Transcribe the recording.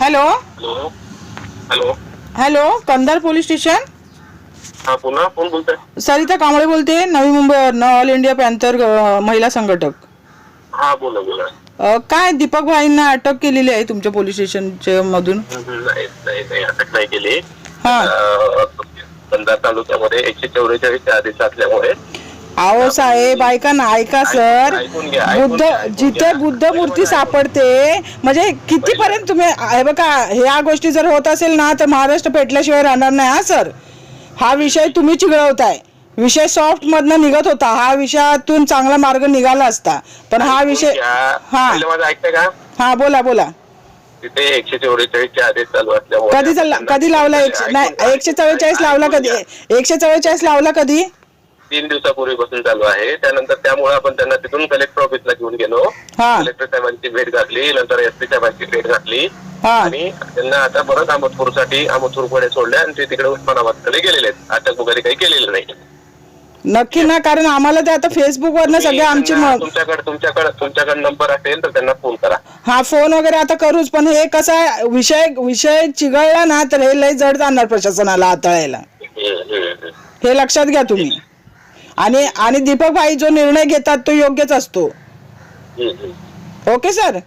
Hello hello hello Kandhar police station हा पुन्हा सरिता कांबळे बोलते Navi Mumbai all India panther महिला संघटक. हा बोला बोला. काय दीपक भाईंना अटक केलेली आहे तुमच्या पोलीस स्टेशनच्या मधून? अटक नाही केली. हा. अं, तालुक्यामध्ये एकशे चौवेचाळीस आदेश असल्यामुळे अहो साहेब ऐका ना ऐका सर. बुद्ध जिथे. बुद्ध मूर्ती सापडते म्हणजे कितीपर्यंत तुम्ही हे बघा ह्या गोष्टी जर होत असेल ना तर महाराष्ट्र पेटल्याशिवाय राहणार नाही हा सर. हा विषय तुम्ही चिघळवताय. विषय सॉफ्ट मधनं निघत होता हा विषयातून चांगला मार्ग निघाला असता. पण हा विषय. हा. हा बोला बोला. तिथे एकशे चौवेचाळीस चे आदेश चालू असल्यामुळे कधी चालला कधी लावला एकशे नाही एकशे चव्वेचाळीस लावला कधी. एकशे चव्वेचाळीस लावला कधी? तीन दिवसापूर्वीपासून चालू आहे. त्यानंतर त्यामुळे आपण त्यांना तिथून कलेक्टर ऑफिसला घेऊन गेलो. हा. कलेक्टर साहेबांची भेट घातली नंतर एस पी साहेबांची भेट घातली. हा. आणि त्यांना आता परत अहमदपूरसाठी अहमदपूरकडे सोडले आणि ते तिकडे उस्मानाबादकडे गेलेले आहेत. अटक वगैरे काही केलेलं नाही. नक्की ना कारण आम्हाला ते आता फेसबुक वरनं सगळे आमची त्यांना मग तुमच्याकडे तुमच्याकडे तुमच्याकडे नंबर असेल तर त्यांना फोन करा. हा फोन वगैरे आता करूच पण हे कसं आहे विषय विषय चिघळला ना तर हे लय जड जाणार प्रशासनाला हाताळायला. हम्म, हम्म, हम्म. हे लक्षात घ्या तुम्ही. आणि आणि दीपक भाई जो निर्णय घेतात तो योग्यच असतो. Okay sir